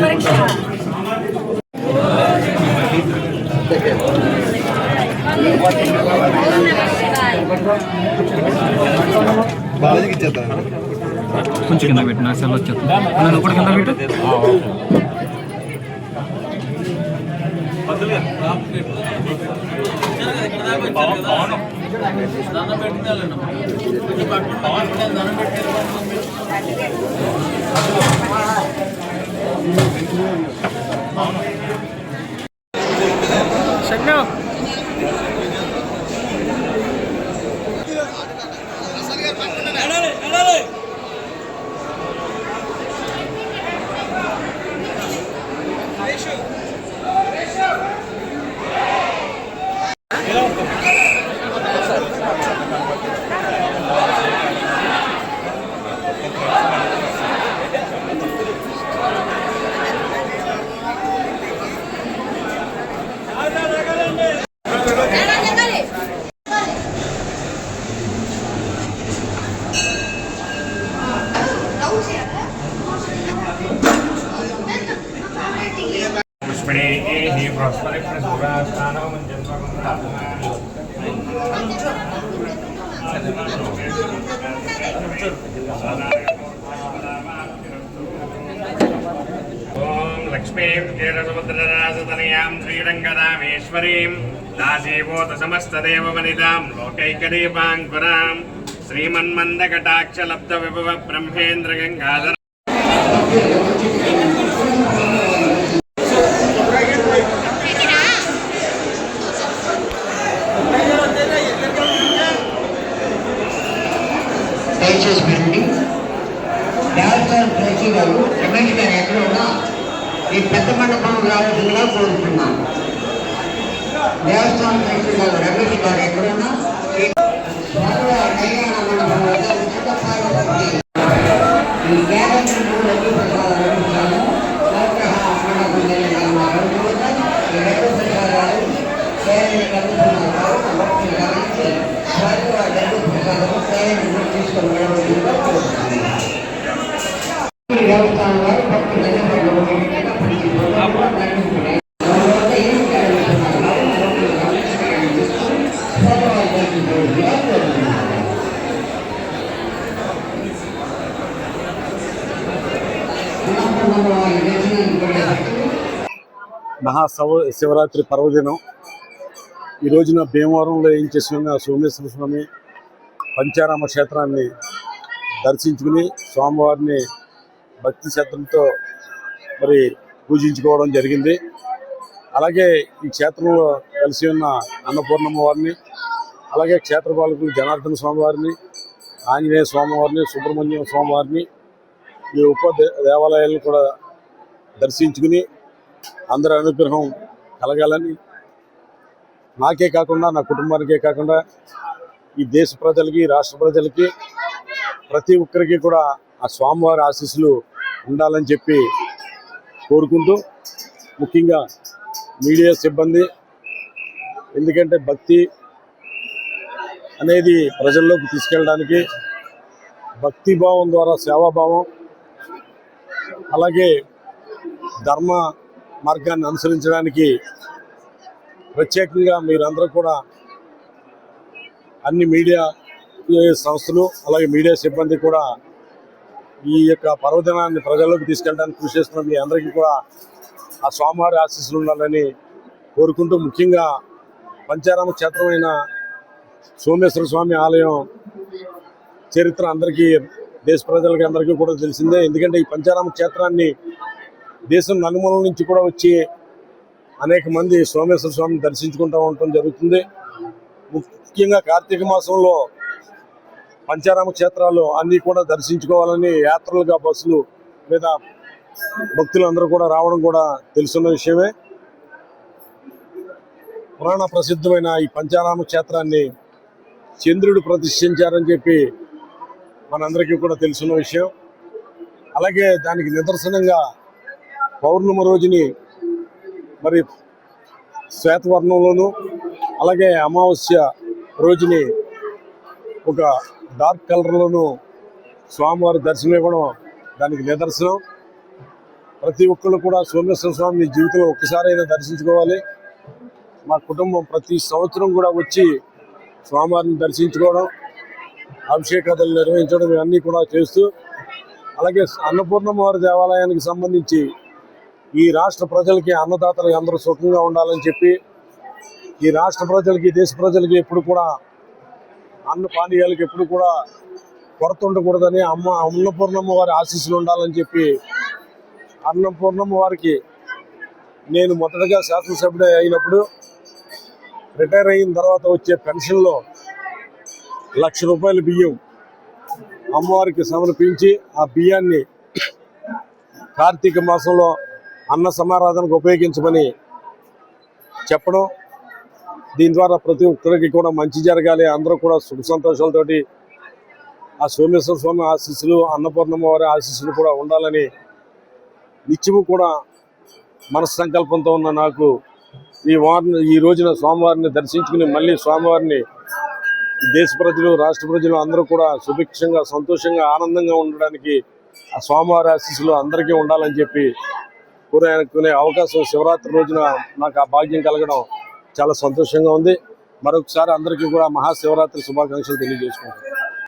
పరీక్ష బాలాజీకి ఇచ్చేద్దాం కొంచెం కింద పెట్టు నాకు సెల్ వచ్చేస్తుంది నన్ను కూడా కింద పెట్టు దండం పెట్టిందా దండం పెట్టిన పుష్పిణే హి బృహస్పతి ప్రసురాస్థానం ఓం లక్ష్మీం శ్రీరంగరామేశ్వరీం దాసీభూత సమస్తదేవవనితాం లోకైకదీపాంకురాం శ్రీమన్మందకటాక్షలబ్ధ విభవ బ్రహ్మేంద్ర గంగాధర ఈ పెద్ద మండపం రావాల్సిందిగా కోరుతున్నాను దేవస్థానం ట్రస్టీ గారు రమేష్ గారు ఎక్కడున్నా ఈ త్వరలో కళ్యాణ మహాశవ శివరాత్రి పర్వదినం. ఈ రోజున భీమవరంలో ఏం చేసిన సోమేశ్వర స్వామి పంచారామ క్షేత్రాన్ని దర్శించుకుని స్వామివారిని భక్తి శ్రద్ధలతో మరి పూజించుకోవడం జరిగింది. అలాగే ఈ క్షేత్రంలో కలిసి ఉన్న అన్నపూర్ణమ్మ వారిని అలాగే క్షేత్రపాలకులు జనార్దన స్వామివారిని ఆంజనేయ స్వామివారిని సుబ్రహ్మణ్యం స్వామివారిని ఈ ఉప దేవాలయాలను కూడా దర్శించుకుని అందరి అనుగ్రహం కలగాలని నాకే కాకుండా నా కుటుంబానికే కాకుండా ఈ దేశ ప్రజలకి రాష్ట్ర ప్రజలకి ప్రతి ఒక్కరికి కూడా ఆ స్వామివారి ఆశీస్సులు ఉండాలని చెప్పి కోరుకుంటూ ముఖ్యంగా మీడియా సిబ్బంది ఎందుకంటే భక్తి అనేది ప్రజల్లోకి తీసుకెళ్ళడానికి భక్తి భావం ద్వారా సేవాభావం అలాగే ధర్మ మార్గాన్ని అనుసరించడానికి ప్రత్యేకంగా మీరందరూ కూడా అన్ని మీడియా సంస్థలు అలాగే మీడియా సిబ్బంది కూడా ఈ యొక్క పర్వదినాన్ని ప్రజల్లోకి తీసుకెళ్ళడానికి కృషి చేస్తున్న మీ అందరికీ కూడా ఆ స్వామివారి ఆశీస్సులు ఉండాలని కోరుకుంటూ ముఖ్యంగా పంచారామ క్షేత్రమైన సోమేశ్వర స్వామి ఆలయం చరిత్ర అందరికీ దేశ ప్రజలకి అందరికీ కూడా తెలిసిందే. ఎందుకంటే ఈ పంచారామ క్షేత్రాన్ని దేశం నలుమూలల నుంచి కూడా వచ్చి అనేక మంది సోమేశ్వర స్వామిని దర్శించుకుంటూ ఉండటం జరుగుతుంది. ముఖ్యంగా కార్తీక మాసంలో పంచారామ క్షేత్రాలు అన్నీ కూడా దర్శించుకోవాలని యాత్రలుగా బస్సులు మీద భక్తులు అందరూ కూడా రావడం కూడా తెలుసున్న విషయమే. పురాణ ప్రసిద్ధమైన ఈ పంచారామ క్షేత్రాన్ని చంద్రుడు ప్రతిష్ఠించారని చెప్పి మనందరికీ కూడా తెలుసున్న విషయం. అలాగే దానికి నిదర్శనంగా పౌర్ణమి రోజుని మరి శ్వేతవర్ణంలోను అలాగే అమావాస్య రోజుని ఒక డార్క్ కలర్లోను స్వామివారి దర్శనం ఇవ్వడం దానికి నిదర్శనం. ప్రతి ఒక్కళ్ళు కూడా సోమేశ్వర స్వామిని జీవితంలో ఒక్కసారైనా దర్శించుకోవాలి. మా కుటుంబం ప్రతి సంవత్సరం కూడా వచ్చి స్వామివారిని దర్శించుకోవడం అభిషేకాలు నిర్వహించడం ఇవన్నీ కూడా చేస్తూ అలాగే అన్నపూర్ణమ్మ వారి దేవాలయానికి సంబంధించి ఈ రాష్ట్ర ప్రజలకి అన్నదాతలు అందరూ సుఖంగా ఉండాలని చెప్పి ఈ రాష్ట్ర ప్రజలకి దేశ ప్రజలకి ఎప్పుడు కూడా అన్న పానీయాలకి ఎప్పుడు కూడా కొరత ఉండకూడదని అమ్మ అన్నపూర్ణమ్మ వారి ఆశీస్సులు ఉండాలని చెప్పి అన్నపూర్ణమ్మ వారికి నేను మొదటగా శాసనసభ్యుడు అయినప్పుడు రిటైర్ అయిన తర్వాత వచ్చే పెన్షన్లో లక్ష రూపాయల బియ్యం అమ్మవారికి సమర్పించి ఆ బియ్యాన్ని కార్తీక మాసంలో అన్న సమారాధనకు ఉపయోగించమని చెప్పడం దీని ద్వారా ప్రతి ఒక్కరికి కూడా మంచి జరగాలి. అందరూ కూడా సుఖ సంతోషాలతోటి ఆ సోమేశ్వర స్వామి ఆశీస్సులు అన్నపూర్ణమ్మ వారి ఆశీస్సులు కూడా ఉండాలని నిత్యము కూడా మనస్సంకల్పంతో ఉన్న నాకు ఈ వారిని ఈ రోజున స్వామివారిని దర్శించుకుని మళ్ళీ స్వామివారిని దేశ ప్రజలు రాష్ట్ర ప్రజలు అందరూ కూడా సుభిక్షంగా సంతోషంగా ఆనందంగా ఉండడానికి ఆ స్వామివారి ఆశీస్సులు అందరికీ ఉండాలని చెప్పి కోరుకునే అవకాశం శివరాత్రి రోజున నాకు ఆ భాగ్యం కలగడం చాలా సంతోషంగా ఉంది. మరొకసారి అందరికీ కూడా మహాశివరాత్రి శుభాకాంక్షలు తెలియజేసుకుంటాను